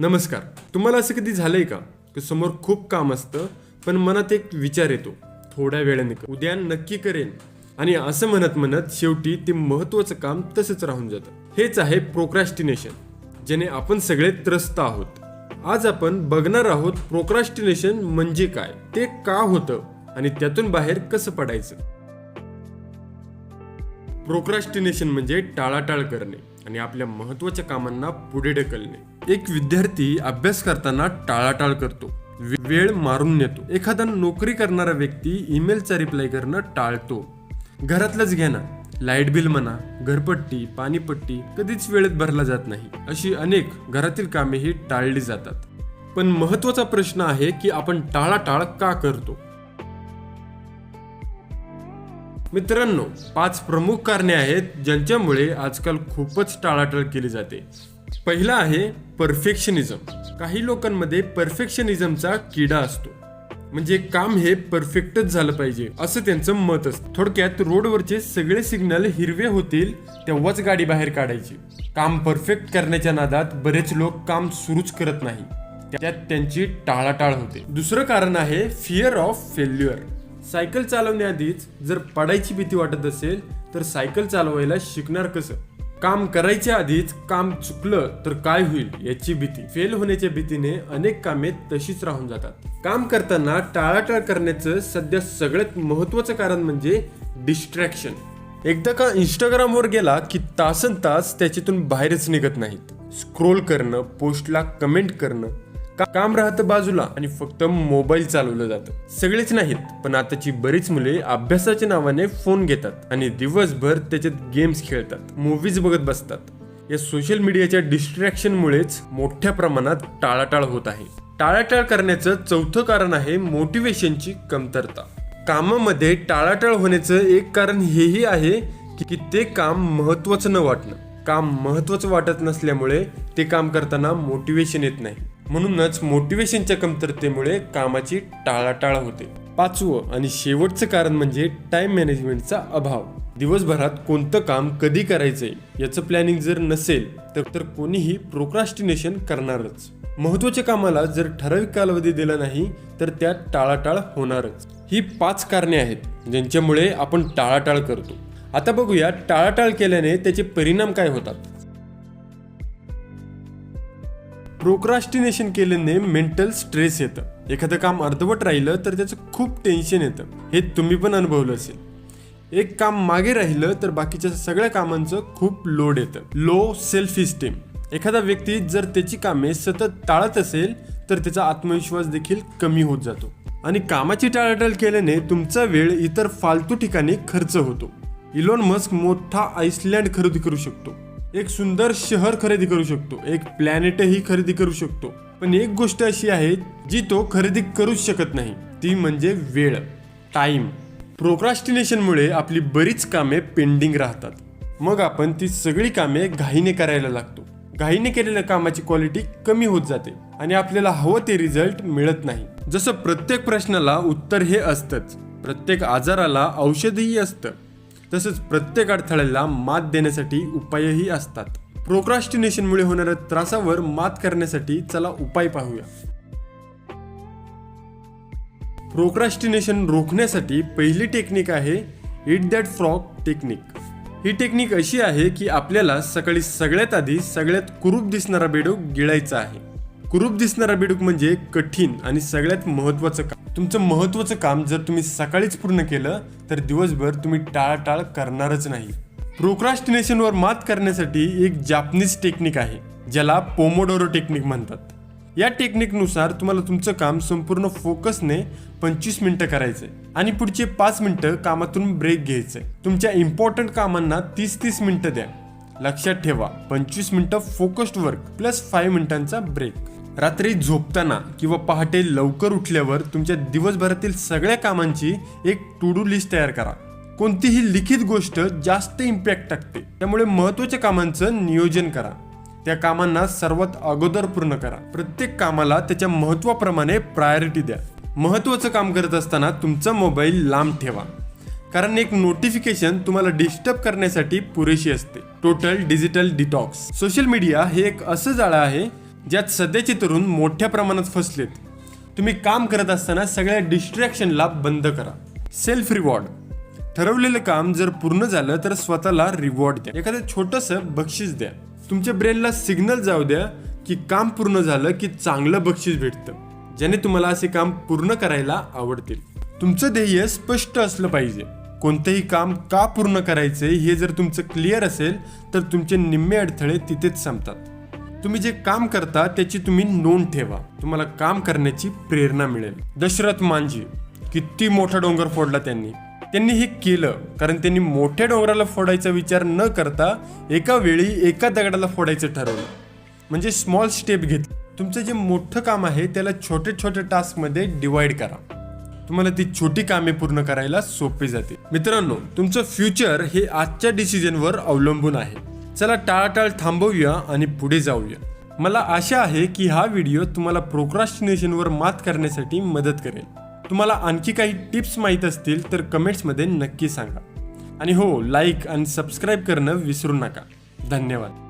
नमस्कार. तुम्हाला असं कधी झालंय का? की समोर खूप काम असतं पण मनात एक विचार येतो. थोड्या वेळाने उद्या नक्की करेन. आणि असं म्हणत म्हणत शेवटी ते महत्वाचं काम तसंच राहून जातं. हेच आहे प्रोक्रॅस्टिनेशन ज्याने आपण सगळे त्रस्त आहोत. आज आपण बघणार आहोत प्रोक्रॅस्टिनेशन म्हणजे काय? ते का होतं? आणि त्यातून बाहेर कसं पडायचं? प्रोक्रॅस्टिनेशन म्हणजे टाळाटाळ करणे आणि आपल्या महत्त्वाच्या कामांना पुढे ढकलणे. एक विद्यार्थी अभ्यास करताना टाळाटाळ करतो. वेळ मारून नेतो. एखादा नोकरी करणारा व्यक्ती ईमेलचा रिप्लाय करणं टाळतो. घरातलंच घ्या ना. लाइट बिल म्हणा घरपट्टी पाणीपट्टी कधीच वेळेत भरला जात नाही. अशी अनेक घरातील कामे ही टाळली जातात. पण महत्त्वाचा प्रश्न आहे की आपण टाळाटाळ का करतो? मित्रांनो पाच प्रमुख कारणे आहेत ज्यांच्यामुळे आजकाल खूपच टाळाटाळ केली जाते. पहिला आहे परफेक्शनिझम. काही लोकांमध्ये परफेक्शनिझमचा किडा असतो. म्हणजे काम हे परफेक्टच झालं पाहिजे असं त्यांचं मत असतं. थोडक्यात रोडवरचे सगळे सिग्नल हिरवे होतील तेव्हाच गाडी बाहेर काढायची. काम परफेक्ट करण्याच्या नादात बरेच लोक काम सुरूच करत नाही. त्यात त्यांची टाळाटाळ होते. दुसरं कारण आहे फिअर ऑफ फेल्युअर सायकल चालवण्याआधीच जर पडायची भीती वाटत असेल तर सायकल चालवायला शिकणार कसं? काम करायच्या आधीच काम चुकलं तर काय होईल याची भीती. फेल होण्याच्या भीतीने अनेक कामे तशीच राहून जातात. काम करताना टाळाटाळ करण्याचं सध्या सगळ्यात महत्वाचं कारण म्हणजे डिस्ट्रॅक्शन एकदा का इंस्टाग्रामवर गेला की तासन तास त्याच्यातून बाहेरच निघत नाहीत. स्क्रोल करणं पोस्टला कमेंट करणं काम राहतं बाजूला आणि फक्त मोबाईल चालवलं जातं. सगळेच नाहीत पण आताची बरीच मुले अभ्यासाच्या नावाने फोन घेतात आणि दिवसभर त्याच्यात गेम्स खेळतात मूवीज बघत बसतात. या सोशल मीडियाच्या डिस्ट्रॅक्शनमुळेच मोठ्या प्रमाणात टाळाटाळ होत आहे. टाळाटाळ करण्याचं चौथं कारण आहे मोटिवेशनची कमतरता. कामामध्ये टाळाटाळ होण्याचं एक कारण हेही आहे की की ते काम महत्वाचं न वाटणं. काम महत्वाचं वाटत नसल्यामुळे ते काम करताना मोटिवेशन येत नाही. म्हणूनच मोटिवेशनच्या कमतरतेमुळे कामाची टाळाटाळ होते. पाचवं आणि शेवटचं कारण म्हणजे टाइम मॅनेजमेंटचा अभाव. दिवसभरात कोणतं काम कधी करायचंय याचं प्लॅनिंग जर नसेल तर तर कोणीही प्रोक्रास्टिनेशन करणारच. महत्त्वाच्या कामाला जर ठराविक कालावधी दिला नाही तर त्यात टाळाटाळ होणारच. ही पाच कारणे आहेत ज्यांच्यामुळे आपण टाळाटाळ करतो. आता बघूया टाळाटाळ केल्याने त्याचे परिणाम काय होतात? प्रोक्रास्टिनेशन केल्याने मेंटल स्ट्रेस येतं. एखादं काम अर्धवट राहिलं तर त्याचं खूप टेन्शन येतं. हे तुम्ही पण अनुभवलं असेल. एक काम मागे राहिलं तर बाकीच्या सगळ्या कामांचं खूप लोड येतं. लो सेल्फ इस्टीम एखादा व्यक्ती जर त्याची कामे सतत टाळत असेल तर त्याचा आत्मविश्वास देखील कमी होत जातो. आणि कामाची टाळाटाळ केल्याने तुमचा वेळ इतर फालतू ठिकाणी खर्च होतो. इलॉन मस्क मोठा आईसलँड खरेदी करू शकतो. एक सुंदर शहर खरेदी करू शकतो. एक प्लॅनेटही खरेदी करू शकतो. पण एक गोष्ट अशी आहे जी तो खरेदी करूच शकत नाही. ती म्हणजे वेळ. टाईम प्रोक्रास्टिनेशनमुळे आपली बरीच कामे पेंडिंग राहतात. मग आपण ती सगळी कामे घाईने करायला लागतो. घाईने केलेल्या कामाची क्वालिटी कमी होत जाते आणि आपल्याला हवं ते रिझल्ट मिळत नाही. जसं प्रत्येक प्रश्नाला उत्तर हे असतंच. प्रत्येक आजाराला औषधही असतं. तसंच प्रत्येक अडथळ्याला मात देण्यासाठी उपायही असतात. प्रोक्रास्टिनेशनमुळे होणाऱ्या त्रासावर मात करण्यासाठी चला उपाय पाहूया. प्रोक्रास्टिनेशन रोखण्यासाठी पहिली टेक्निक आहे इट दॅट फ्रॉक टेक्निक ही टेक्निक अशी आहे की आपल्याला सकाळी सगळ्यात आधी सगळ्यात कुरूप दिसणारा बेडूक गिळायचा आहे. कुरूप दिसणारा बेडूक म्हणजे कठीण आणि सगळ्यात महत्वाचं काम. तुमचं महत्त्वाचं काम जर तुम्ही सकाळीच पूर्ण केलं तर दिवसभर तुम्ही टाळाटाळ करणारच नाही. प्रोक्रास्टिनेशनवर मात करण्यासाठी एक जापनीज टेक्निक आहे ज्याला पोमोडोरो टेक्निक म्हणतात. या टेक्निकनुसार तुम्हाला तुमचं काम संपूर्ण फोकसने पंचवीस मिनटं करायचंय आणि पुढचे पाच मिनटं कामातून ब्रेक घ्यायचंय. तुमच्या इम्पॉर्टंट कामांना तीस तीस मिनटं द्या. लक्षात ठेवा पंचवीस मिनटं फोकस्ड वर्क प्लस फाईव्ह मिनिटांचा ब्रेक. रात्री झोपताना किंवा पहाटे लवकर उठल्यावर तुमच्या दिवसभरातील सगळ्या कामांची एक टू डू लिस्ट तयार करा. कोणतीही लिखित गोष्ट जास्त इम्पॅक्ट टाकते. त्यामुळे महत्त्वाच्या कामांचं नियोजन करा. त्या कामांना सर्वात अगोदर पूर्ण करा. प्रत्येक कामाला त्याच्या महत्त्वाप्रमाणे प्रायोरिटी द्या. महत्त्वाचं काम करत असताना तुमचा मोबाईल लांब ठेवा. कारण एक नोटिफिकेशन तुम्हाला डिस्टर्ब करण्यासाठी पुरेशी असते. Total digital detox social media हे एक असं जाळं आहे ज्यात सध्याचे तरुण मोठ्या प्रमाणात फसलेत. तुम्ही काम करत असताना सगळ्या डिस्ट्रॅक्शनला बंद करा. सेल्फ रिवॉर्ड ठरवलेलं काम जर पूर्ण झालं तर स्वतःला रिवॉर्ड द्या. एखादं छोटंसं बक्षीस द्या. तुमच्या ब्रेनला सिग्नल जाऊ द्या की काम पूर्ण झालं की चांगलं बक्षीस भेटतं. ज्याने तुम्हाला असे काम पूर्ण करायला आवडतील. तुमचं ध्येय स्पष्ट असलं पाहिजे. कोणतंही काम का पूर्ण करायचे हे जर तुमचं क्लिअर असेल तर तुमचे निम्मे अडथळे तिथेच संपतात. तुम्ही जे काम करता त्याची तुम्ही नोंद ठेवा. तुम्हाला काम करण्याची प्रेरणा मिळेल. दशरथ मांझी किती मोठा डोंगर फोडला त्यांनी. त्यांनी हे केलं कारण त्यांनी मोठ्या डोंगराला फोडायचा विचार न करता एका वेळी एका दगडाला फोडायचं ठरवलं. म्हणजे स्मॉल स्टेप घेतली. तुमचं जे मोठं काम आहे त्याला छोटे छोटे टास्कमध्ये डिवाइड करा. तुम्हाला ती छोटी कामे पूर्ण करायला सोपी जाते. मित्रांनो तुमचं फ्युचर हे आजच्या डिसिजनवर अवलंबून आहे. चला टाळाटाळ थांबवूया आणि पुढे जाऊया. मला आशा आहे की हा व्हिडिओ तुम्हाला प्रोक्रास्टिनेशनवर मात करण्यासाठी मदत करेल. तुम्हाला आणखी काही टिप्स माहीत असतील तर कमेंट्समध्ये नक्की सांगा. आणि हो लाईक आणि सबस्क्राईब करणं विसरू नका. धन्यवाद.